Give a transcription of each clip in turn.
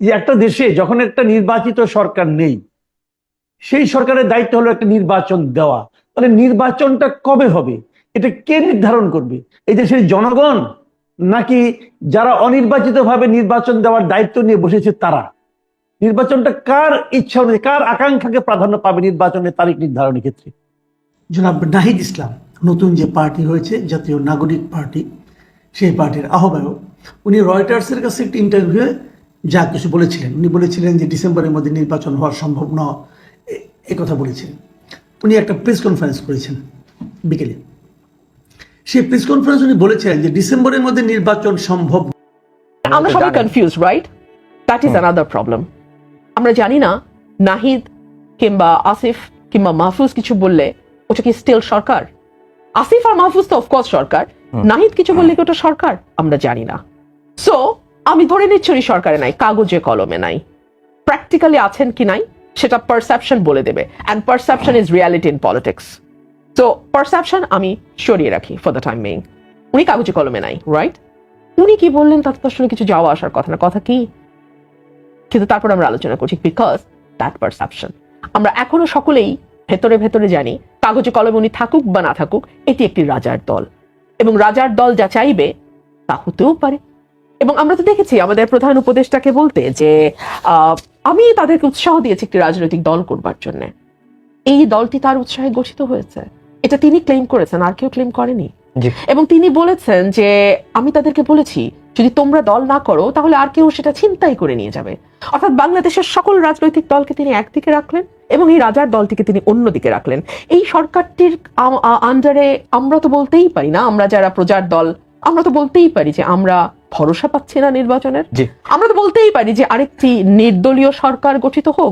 একটা দেশে যখন একটা নির্বাচিত সরকার নেই, সেই সরকারের দায়িত্ব হলো একটা নির্বাচন দেওয়া। তাহলে নির্বাচনটা কবে হবে? এটা কে নির্ধারণ করবে? এই দেশের জনগণ নাকি যারা অনির্বাচিতভাবে নির্বাচন দেওয়ার দায়িত্ব নিয়ে বসেছে তারা? নির্বাচনটা কার ইচ্ছা অনুযায়ী, কার আকাঙ্ক্ষাকে প্রাধান্য পাবে নির্বাচনের তারিখ নির্ধারণের ক্ষেত্রে? জনাব নাহিদ ইসলাম, নতুন যে পার্টি হয়েছে, জাতীয় নাগরিক পার্টি, সেই পার্টির আহ্বায়ক, উনি রয়টার্সের কাছে একটি ইন্টারভিউয়ে যা কিছু বলেছিলেন। উনি বলেছিলেন যে ডিসেম্বরের মধ্যে নির্বাচন হওয়া সম্ভব নয়। এ- এ কথা বলেছিলেন। উনি একটা প্রেস কনফারেন্স করেছেন বিকেলে। সেই প্রেস কনফারেন্স উনি বলেছিলেন যে ডিসেম্বরের মধ্যে নির্বাচন সম্ভব আমরা সবাই confuse right that is another problem আমরা জানি না নাহিদ কিংবা আসিফ কিংবা মাহফুজ কিছু বললে ওটা কি স্টিল সরকার? আসিফ আর মাহফুজ তো অফকোর্স সরকার। নাহিদ কিছু বললে কি ওটা সরকার? আমরা জানি না। সো আমি ধরে নিচ্ছি সরকারে নাই, কাগজে কলমে নাই। প্র্যাকটিক্যালি আছেন কি নাই, সেটা পারসেপশন বলে দেবে। And perception is reality in politics তো পারসেপশন আমি সরিয়ে রাখি ফর দ্য টাইম মেইং উনি কাগজে কলমে নাই রাইট উনি কি বললেন? তাতে তো আসলে কিছু যাওয়া আসার কথা না। কথা কি? কিন্তু তারপর আমরা আলোচনা করছি বিকজ দ্যাট পারসেপশন আমরা এখনও সকলেই ভেতরে ভেতরে জানি, কাগজে কলমে উনি থাকুক বা না থাকুক, এটি একটি রাজার দল। এবং রাজার দল যা চাইবে, তা হতেও পারে। এবং আমরা তো দেখেছি আমাদের প্রধান উপদেষ্টাকে বলতে যে আহ, আমি তাদেরকে উৎসাহ দিয়েছি একটি রাজনৈতিক দল করবার জন্য। এই দলটি তার উৎসাহে গঠিত হয়েছে। এটা তিনি ক্লেম করেছেন আর কেউ ক্লেম করেনি। এবং তিনি বলেছেন যে আমি তাদেরকে বলেছি যদি তোমরা দল না করো তাহলে আর কেউ সেটা ছিনতাই করে নিয়ে যাবে। অর্থাৎ বাংলাদেশের সকল রাজনৈতিক দলকে তিনি একদিকে রাখলেন এবং এই রাজার দলটিকে তিনি অন্যদিকে রাখলেন। এই সরকারটির আন্ডারে আমরা তো বলতেই পারি না আমরা যারা প্রজার দল আমরা তো বলতেই পারি যে আমরা ভরসা পাচ্ছি না নির্বাচনের? আমরা তো বলতেই পারি যে আরেকটি নির্দলীয় সরকার গঠিত হোক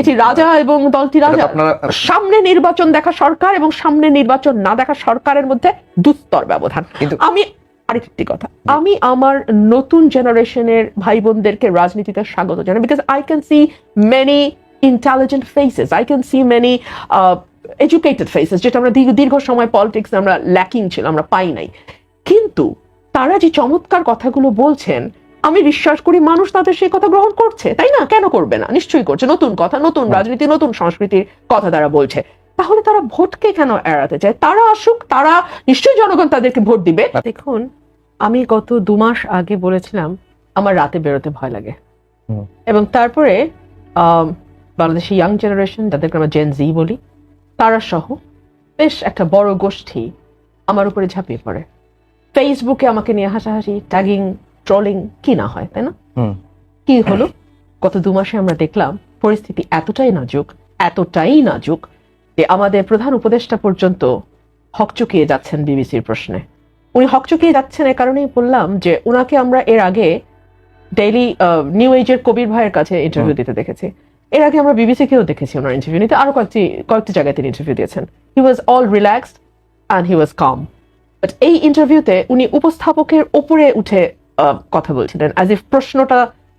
এটা রাজা এবং দলটি রাজা। সামনে নির্বাচন দেখা সরকার এবং সামনে নির্বাচন না দেখা সরকারের মধ্যে দুস্তর ব্যবধান। আমি আরেকটি কথা আমি আমার নতুন জেনারেশনের ভাই বোনদেরকে রাজনীতিতে স্বাগত জানাই because I can see many intelligent faces I can see many educated faces যেটা আমরা দীর্ঘ সময় পলিটিক্স আমরা ল্যাকিং ছিল আমরা পাই নাই। কিন্তু তারা যে চমৎকার কথাগুলো বলছেন আমি বিশ্বাস করি মানুষ তাদের সেই কথা গ্রহণ করছে তাই না? কেন করবে না? নিশ্চয়ই করছে। নতুন কথা নতুন রাজনীতি নতুন সংস্কৃতির কথা তারা বলছে। তাহলে তারা ভোটকে কেন এড়াতে চায়? তারা আসুক তারা নিশ্চয়ই জনগণ তাদেরকে ভোট দিবে। দেখুন আমি গত দু মাস আগে বলেছিলাম আমার রাতে বেরোতে ভয় লাগে। এবং তারপরে বাংলাদেশি ইয়াং জেনারেশন যাদেরকে আমরা জেন জি বলি তারা সহ বেশ একটা বড় গোষ্ঠী আমার উপরে ঝাঁপিয়ে পড়ে। ফেসবুকে আমাকে নিয়ে হাসাহাসি ট্যাগিং ট্রলিং কি না হয় তাই না? কি হলো? গত দু মাসে আমরা দেখলাম পরিস্থিতি এতটাই নাজুক এতটাই নাজুক যে আমাদের প্রধান উপদেষ্টা পর্যন্ত হকচকিয়ে যাচ্ছেন বিবিসির প্রশ্নে। উনি হকচকিয়ে যাচ্ছেন এ কারণেই বললাম যে উনাকে আমরা এর আগে ডেইলি নিউ এজের কবির ভাইয়ের কাছে ইন্টারভিউ দিতে দেখেছি। এর আগে আমরা বিবিসি কেও দেখেছি ওনার ইন্টারভিউ নিতে। আরও কয়েকটি কয়েকটি জায়গায় তিনি ইন্টারভিউ দিয়েছেন। He was all relaxed and he was calm but এই ইন্টারভিউতে উনি উপস্থাপকের উপরে উঠে কথা বলছিলেন অ্যাজ ইফ প্রশ্নটা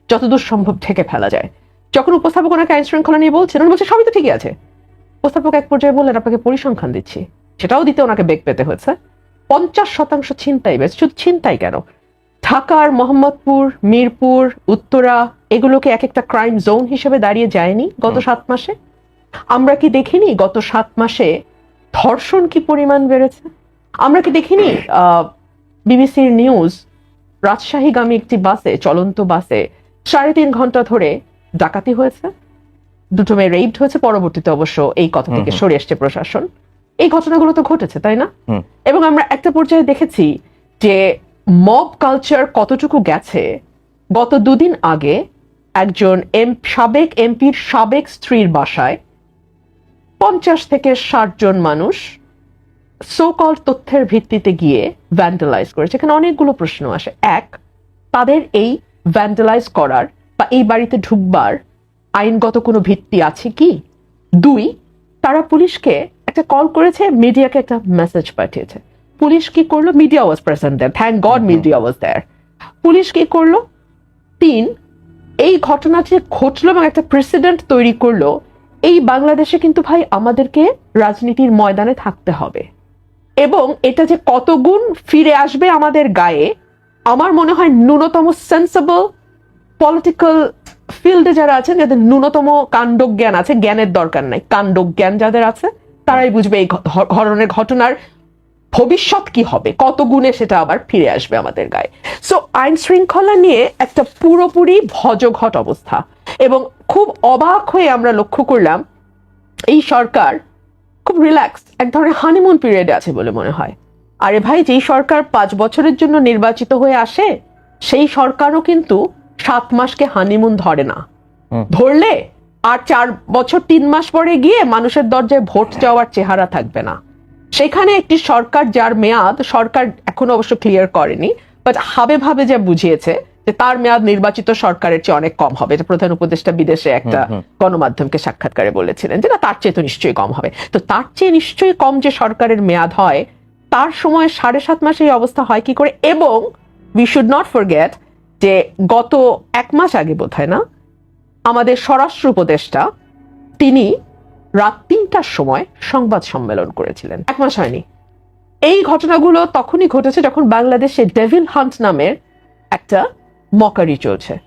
যতদূর সম্ভব ঠেকে ফেলা যায়। যখন উপস্থাপক ওনাকে আইন শৃঙ্খলা নিয়ে বলছেন উনি বলছে সবই তো ঠিকই আছে। উপস্থাপক এক পর্যায়ে বললেন আপনাকে পরিসংখ্যান দিচ্ছি। সেটাও দিতে ওনাকে বেগ পেতে হয়েছে। পঞ্চাশ শতাংশ ছিনতাই বেশ শুধু ছিনতাই কেন? ঢাকার মোহাম্মদপুর মিরপুর উত্তরা এগুলোকে এক একটা ক্রাইম জোন হিসেবে দাঁড়িয়ে যায়নি গত সাত মাসে। আমরা কি দেখিনি গত সাত মাসে ধর্ষণ কি পরিমাণ বেড়েছে? আমরা কি দেখিনি? বিবিসির নিউজ রাজশাহীগামী একটি বাসে চলন্ত বাসে সাড়ে তিন ঘণ্টা ধরে ডাকাতি হয়েছে। দুটো মেয়ে রেইড হয়েছে পরবর্তীতে অবশ্য এই কথা থেকে সরে এসছে প্রশাসন। এই ঘটনাগুলো তো ঘটেছে তাই না? এবং আমরা একটা পর্যায়ে দেখেছি যে মব কালচার কতটুকু গেছে। গত দুদিন আগে একজন এম সাবেক এমপির সাবেক স্ত্রীর বাসায় পঞ্চাশ থেকে ষাট জন মানুষ সোকল তথ্যের ভিত্তিতে গিয়ে ভ্যান্ডালাইজ করেছে। এখানে অনেকগুলো প্রশ্ন আসে। এক তাদের এই ভ্যান্ডালাইজ করার বা এই বাড়িতে ঢুকবার আইনগত কোনো ভিত্তি আছে কি? দুই তারা পুলিশকে একটা কল করেছে মিডিয়াকে একটা মেসেজ পাঠিয়েছে। পুলিশ কি করল? Media was present there thank God media was there police কি করল? তিন এই ঘটনাটি ঘটলো এবং একটা প্রেসিডেন্ট তৈরি করল এই বাংলাদেশে কিন্তু ভাই আমাদেরকে রাজনীতির ময়দানে থাকতে হবে। এবং এটা যে কত গুণ ফিরে আসবে আমাদের গায়ে, আমার মনে হয় ন্যূনতম সেন্সেবল পলিটিক্যাল ফিল্ডে যারা আছেন, যাদের ন্যূনতম কাণ্ডজ্ঞান আছে, জ্ঞানের দরকার নাই, কাণ্ডজ্ঞান যাদের আছে, তারাই বুঝবে এই ধরনের ঘটনার ভবিষ্যৎ কি হবে, কত গুণে সেটা আবার ফিরে আসবে আমাদের গায়ে। সো আইন শৃঙ্খলা নিয়ে একটা পুরোপুরি ভজঘট অবস্থা, এবং খুব অবাক হয়ে আমরা লক্ষ্য করলাম, এই সরকার খুব রিল্যাক্স এক ধরনের হানিমুন পিরিয়ডে আছে বলে মনে হয়। আরে ভাই যেই সরকার পাঁচ বছরের জন্য নির্বাচিত হয়ে আসে সেই সরকারও কিন্তু সাত মাসকে হানিমুন ধরে না। ধরলে আর চার বছর তিন মাস পরে গিয়ে মানুষের দরজায় ভোট চাওয়ার চেহারা থাকবে না। সেখানে একটি সরকার যার মেয়াদ সরকার এখনও অবশ্য ক্লিয়ার করেনি বাট হাবে ভাবে যা বুঝিয়েছে যে তার মেয়াদ নির্বাচিত সরকারের চেয়ে অনেক কম হবে। প্রধান উপদেষ্টা বিদেশে একটা গণমাধ্যমকে সাক্ষাৎকারে বলেছিলেন যে না তার চেয়ে তো নিশ্চয়ই কম হবে। তো তার চেয়ে নিশ্চয়ই কম যে সরকারের মেয়াদ হয় তার সময় সাড়ে সাত মাসে এই অবস্থা হয় কি করে? এবং উই শুড নট ফরগেট যে গত এক মাস আগে বোধ হয় না আমাদের স্বরাষ্ট্র উপদেষ্টা তিনি রাত তিনটার সময় সংবাদ সম্মেলন করেছিলেন। এক মাস হয়নি। এই ঘটনাগুলো তখনই ঘটেছে যখন বাংলাদেশে ডেভিল হান্ট নামের একটা মকারি চলছে।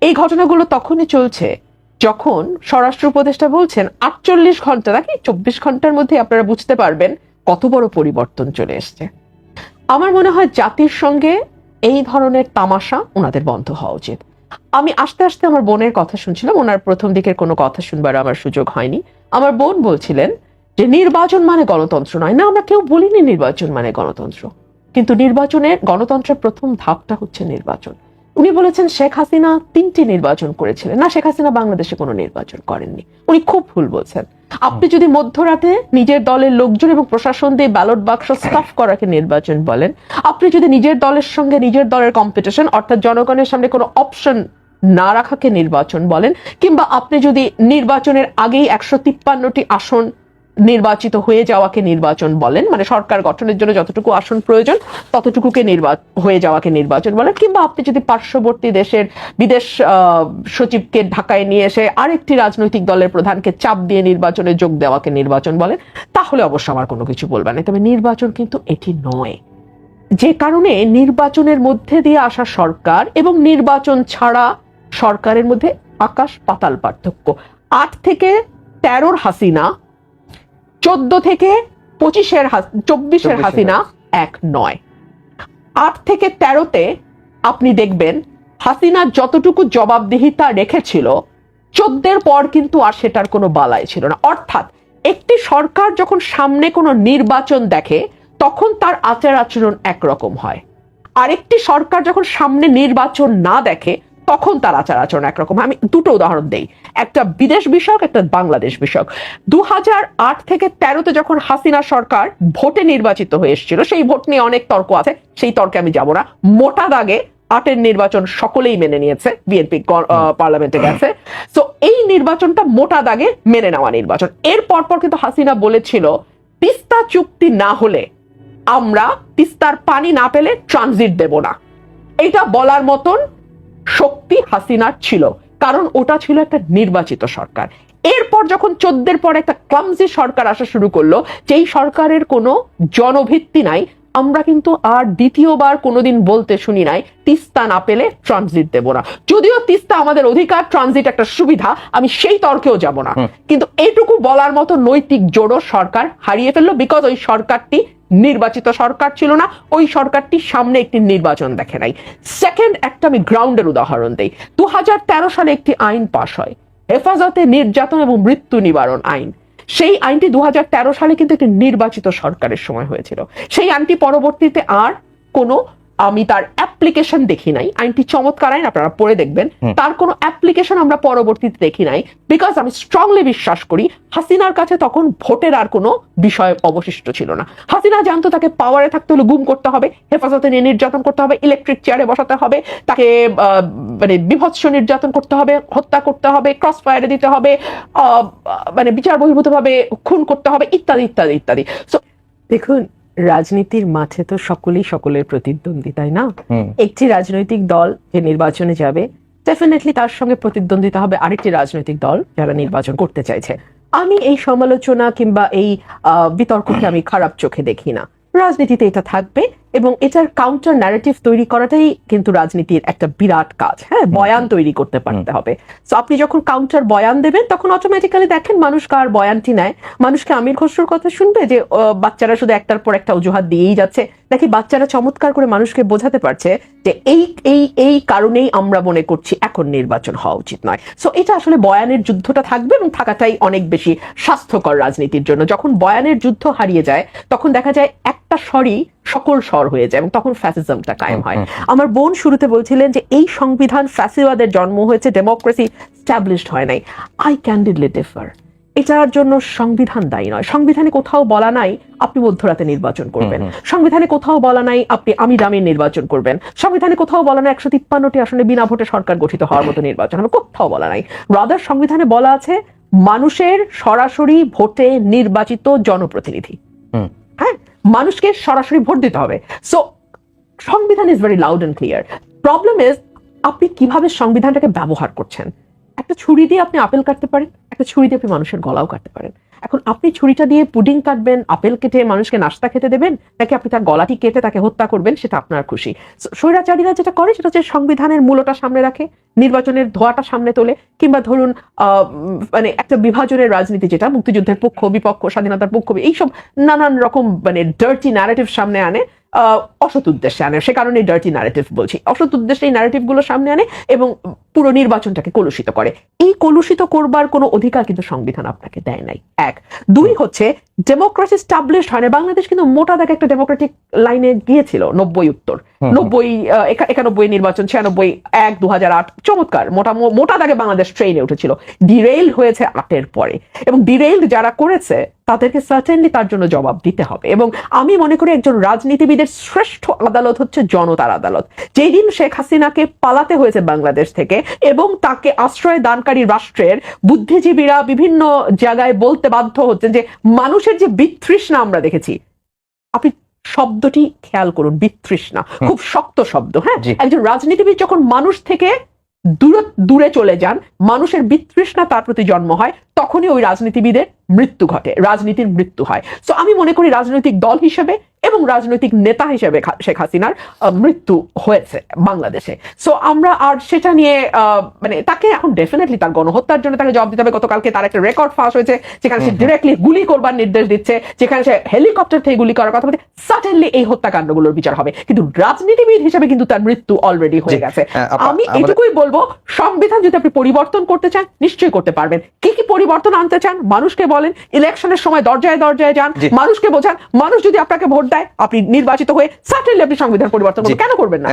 এই ঘটনাগুলো তখনই চলছে যখন স্বরাষ্ট্র উপদেষ্টা বলছেন, আটচল্লিশ ঘণ্টা নাকি চব্বিশ ঘণ্টার মধ্যে আপনারা বুঝতে পারবেন কত বড় পরিবর্তন চলে এসছে। আমার মনে হয় জাতির সঙ্গে এই ধরনের তামাশা ওনাদের বন্ধ হওয়া উচিত। আমি আস্তে আস্তে আমার বোনের কথা শুনছিলাম, ওনার প্রথম দিকের কোনো কথা শুনবার আমার সুযোগ হয়নি। আমার বোন বলছিলেন যে, নির্বাচন মানে গণতন্ত্র নয়। না, আমরা কেউ বলিনি নির্বাচন মানে গণতন্ত্র। কিন্তু নির্বাচনের, গণতন্ত্রের প্রথম ধাপটা হচ্ছে নির্বাচন। উনি বলেছেন শেখ হাসিনা তিনটি নির্বাচন করেছিলেন। না, শেখ হাসিনা বাংলাদেশে কোনো নির্বাচন করেননি। উনি খুব ভুল বলছেন। আপনি যদি মধ্যরাতে নিজের দলের লোকজন এবং প্রশাসন দিয়ে ব্যালট বাক্স স্টাফ করাকে নির্বাচন বলেন, আপনি যদি নিজের দলের সঙ্গে নিজের দলের কম্পিটিশন অর্থাৎ জনগণের সামনে কোনো অপশন না রাখাকে নির্বাচন বলেন, কিংবা আপনি যদি নির্বাচনের আগেই একশো তিপ্পান্নটি আসন নির্বাচিত হয়ে যাওয়াকে নির্বাচন বলেন মানে সরকার গঠনের জন্য যতটুকু আসন প্রয়োজন, ততটুকুকে নির্বাচন হয়ে যাওয়াকে নির্বাচন বলেন। কিংবা আপনি যদি পার্শ্ববর্তী দেশের বিদেশ সচিবকে ঢাকায় নিয়ে এসে আরেকটি রাজনৈতিক দলের প্রধানকে চাপ দিয়ে নির্বাচনে যোগ দেওয়াকে নির্বাচন বলেন, তাহলে অবশ্য আমার কোনো কিছু বলবেন না। তবে নির্বাচন কিন্তু এটি নয়। যে কারণে নির্বাচনের মধ্যে দিয়ে আসা সরকার এবং নির্বাচন ছাড়া সরকারের মধ্যে আকাশ পাতাল পার্থক্য। আট থেকে তেরোর হাসিনা চোদ্দ থেকে পঁচিশের চব্বিশের হাসিনা এক নয়। আট থেকে তেরোতে আপনি দেখবেন হাসিনা যতটুকু জবাবদিহিতা রেখেছিল চোদ্দের পর কিন্তু আর সেটার কোনো বালাই ছিল না। অর্থাৎ একটি সরকার যখন সামনে কোনো নির্বাচন দেখে তখন তার আচার আচরণ একরকম হয়। আরেকটি সরকার যখন সামনে নির্বাচন না দেখে তখন তার আচার আচরণ একরকম। আমি দুটো উদাহরণ দেই। একটা বিদেশ বিষয়ক, একটা বাংলাদেশ বিষয়ক। দু আট থেকে তেরোতে যখন হাসিনা সরকার ভোটে নির্বাচিত হয়ে এসেছিল, সেই ভোট নিয়ে অনেক তর্ক আছে, সেই তর্কে আমি যাব না। মোটা দাগে আটের নির্বাচন সকলেই মেনে নিয়েছে, বিএনপি পার্লামেন্টে গেছে। তো এই নির্বাচনটা মোটা দাগে মেনে নেওয়া নির্বাচন। এর পরপর কিন্তু হাসিনা বলেছিল, তিস্তা চুক্তি না হলে আমরা তিস্তার পানি না পেলে ট্রানজিট দেব না। এটা বলার মতন শক্তি হাসিনার ছিল কারণ ওটা ছিল একটা নির্বাচিত সরকার। এরপর যখন চোদ্দের পর একটা ক্লামজি সরকার আসা শুরু করল যেই সরকারের কোনো জনভিত্তি নাই আমরা কিন্তু আর দ্বিতীয়বার কোনোদিন বলতে শুনি নাই তিস্তা না পেলে ট্রানজিট দেব না। যদিও তিস্তা আমাদের অধিকার ট্রানজিট একটা সুবিধা আমি সেই তর্কেও যাব না। কিন্তু এইটুকু বলার মতো নৈতিক জোড়ো সরকার হারিয়ে ফেলল বিকজ ওই সরকারটি নির্বাচিত সরকার ছিল না, ওই সরকারটি সামনে একটি নির্বাচন দেখে নাই। সেকেন্ড একটা আমি গ্রাউন্ডের উদাহরণ দেই। দু সালে একটি আইন পাশ হয়। হেফাজতে নির্যাতন এবং মৃত্যু নিবারণ আইন। সেই আইনটি দু হাজার তেরো সালে কিন্তু একটি নির্বাচিত সরকারের সময় হয়েছিল। সেই আইনটি পরবর্তীতে আর কোনো আমি তার অ্যাপ্লিকেশন দেখি নাই। আইনটি চমৎকার আইন আপনারা পড়ে দেখবেন। তার কোনো অ্যাপ্লিকেশন আমরা পরবর্তীতে দেখি নাই। বিকজ আমি স্ট্রংলি বিশ্বাস করি হাসিনার কাছে তখন ভোটের আর কোনো বিষয় অবশিষ্ট ছিল না। হাসিনা জানতো তাকে পাওয়ারে থাকতে হলে গুম করতে হবে হেফাজতে নিয়ে নির্যাতন করতে হবে ইলেকট্রিক চেয়ারে বসাতে হবে তাকে আহ, মানে বিভৎস নির্যাতন করতে হবে হত্যা করতে হবে ক্রস ফায়ারে দিতে হবে আহ, মানে বিচার বহির্ভূতভাবে খুন করতে হবে ইত্যাদি ইত্যাদি ইত্যাদি। সো দেখুন রাজনীতির মাঠে তো সকলেই সকলের প্রতিদ্বন্দ্বী তাই না? একটি রাজনৈতিক দল যে নির্বাচনে যাবে ডেফিনেটলি তার সঙ্গে প্রতিদ্বন্দ্বিতা হবে আরেকটি রাজনৈতিক দল যারা নির্বাচন করতে চাইছে। আমি এই সমালোচনা কিংবা এই আহ, বিতর্ককে আমি খারাপ চোখে দেখি না। রাজনীতিতে এটা থাকবে। এবং এটার কাউন্টার ন্যারেটিভ তৈরি করাটাই কিন্তু রাজনীতির একটা বিরাট কাজ। হ্যাঁ বয়ান তৈরি করতে পারতে হবে। তো আপনি যখন কাউন্টার বয়ান দেবেন তখন অটোমেটিক্যালি দেখেন মানুষ কার বয়ানটি নেয়। মানুষকে আমির খসরুর কথা শুনবে যে বাচ্চারা শুধু একটার পর একটা অজুহাত দিয়েই যাচ্ছে। নাকি বাচ্চারা চমৎকার করে মানুষকে বোঝাতে পারছে যে এই এই এই কারণেই আমরা মনে করছি এখন নির্বাচন হওয়া উচিত নয়। সো এটা আসলে বয়ানের যুদ্ধটা থাকবে এবং থাকাটাই অনেক বেশি স্বাস্থ্যকর রাজনীতির জন্য। যখন বয়ানের যুদ্ধ হারিয়ে যায় তখন দেখা যায় একটা স্বরই সকল স্বর হয়ে যায় এবং তখন ফ্যাসিজমটা কায়েম হয়। আমার বোন শুরুতে বলছিলেন যে এই সংবিধান ফ্যাসিবাদের জন্ম হয়েছে ডেমোক্রেসি স্ট্যাবলিশড হয় নাই। আই ক্যান্ডিডলি ডিফার এটার জন্য সংবিধান দায়ী নয়। সংবিধানে কোথাও বলা নাই আপনি মধ্যরাতে নির্বাচন করবেন। সংবিধানে কোথাও বলা নাই আপনি আমি দামে নির্বাচন করবেন। সংবিধানে কোথাও বলা নাই একশো তিপ্পান্নটি আসলে বিনা ভোটে সরকার গঠিত হওয়ার মতো নির্বাচন হবে। কোথাও বলা নাই। রাদার সংবিধানে বলা আছে মানুষের সরাসরি ভোটে নির্বাচিত জনপ্রতিনিধি। হুম। মানুষকে সরাসরি ভোট দিতে হবে। সো সংবিধান is very loud and clear problem is আপনি কীভাবে সংবিধানটাকে ব্যবহার করছেন? একটা ছুরি দিয়ে আপনি আপেল কাটতে পারেন, একটা ছুরি দিয়ে আপনি মানুষের গলাও কাটতে পারেন। এখন আপনি ছুরিটা দিয়ে পুডিং কাটবেন, আপেল কেটে মানুষকে নাস্তা খেতে দেবেন নাকি আপনি তার গলাটি কেটে তাকে হত্যা করবেন, সেটা আপনার খুশি। স্বৈরাচারীরা যেটা করে সেটা হচ্ছে সংবিধানের মূলটা সামনে রাখে, নির্বাচনের ধোয়াটা সামনে তোলে, কিংবা ধরুন মানে একটা বিভাজনের রাজনীতি যেটা, মুক্তিযুদ্ধের পক্ষ, বিপক্ষ, স্বাধীনতার পক্ষ, এইসব নানান রকম মানে ডার্টি ন্যারেটিভ সামনে আনে। অসৎ উদ্দেশ্যে আনে। সে কারণে ডার্টি ন্যারেটিভ বলছি। অসৎ উদ্দেশ্যে এই ন্যারেটিভগুলো সামনে আনে এবং পুরো নির্বাচনটাকে কলুষিত করে। এই কলুষিত করবার কোনো অধিকার কিন্তু সংবিধান আপনাকে দেয় নাই। এক। দুই হচ্ছে ডেমোক্রেসি স্টাবলিশড হয় না বাংলাদেশ কিন্তু মোটা দাগে একটা ডেমোক্রেটিক লাইনে গিয়েছিল নব্বই উত্তর। নব্বই একানব্বই নির্বাচন ছিয়ানব্বই এক দু হাজার আট। চমৎকার মোটা মোটা দাগে বাংলাদেশ ট্রেনে উঠেছিল। ডিরেইল হয়েছে আটের পরে। এবং ডিরেইল যারা করেছে তাদেরকে সার্টেনলি তার জন্য জবাব দিতে হবে। এবং আমি মনে করি একজন রাজনীতিবিদের শ্রেষ্ঠ আদালত হচ্ছে জনতার আদালত। যেই দিন শেখ হাসিনাকে পালাতে হয়েছে বাংলাদেশ থেকে এবং তাকে আশ্রয় দানকারী রাষ্ট্রের বুদ্ধিজীবীরা বিভিন্ন জায়গায় বলতে বাধ্য হচ্ছেন যে মানুষের যে বিতৃষ্ণা আমরা দেখেছি আপনি শব্দটি খেয়াল করুন বিতৃষ্ণা। খুব শক্ত শব্দ হ্যাঁ? একজন রাজনীতিবিদ যখন মানুষ থেকে দূরে দূরে চলে যান মানুষের বিতৃষ্ণা তার প্রতি জন্ম হয় তখনই ওই রাজনীতিবিদের মৃত্যু ঘটে রাজনীতির মৃত্যু হয়। তো আমি মনে করি রাজনৈতিক দল হিসেবে এবং রাজনৈতিক নেতা হিসেবে শেখ হাসিনার মৃত্যু হয়েছে বাংলাদেশে। সো আমরা আর সেটা নিয়ে মানে তাকে এখন ডেফিনেটলি তার গণহত্যার জন্য তাকে জবাব দিতে হবে। গতকালকে তার একটা রেকর্ড ফাঁস হয়েছে যেখানে সে ডিরেক্টলি গুলি করবার নির্দেশ দিচ্ছে যেখানে সে হেলিকপ্টার থেকে গুলি করার কথা বলছে। সার্টেনলি এই হত্যাকাণ্ডগুলোর বিচার হবে। কিন্তু রাজনীতিবিদ হিসেবে কিন্তু তার মৃত্যু অলরেডি হয়ে গেছে। আমি এটুকুই বলব সংবিধান যদি আপনি পরিবর্তন করতে চান নিশ্চয়ই করতে পারবেন। কি কি পরিবর্তন আনতে চান? মানুষকে বলেন ইলেকশনের সময় দরজায় দরজায় যান মানুষকে বোঝান। মানুষ যদি আপনাকে ভোট দেয় আপনি নির্বাচিত হয়ে সার্টেনলি আপনি সংবিধান পরিবর্তন করবেন। কেন করবেন না?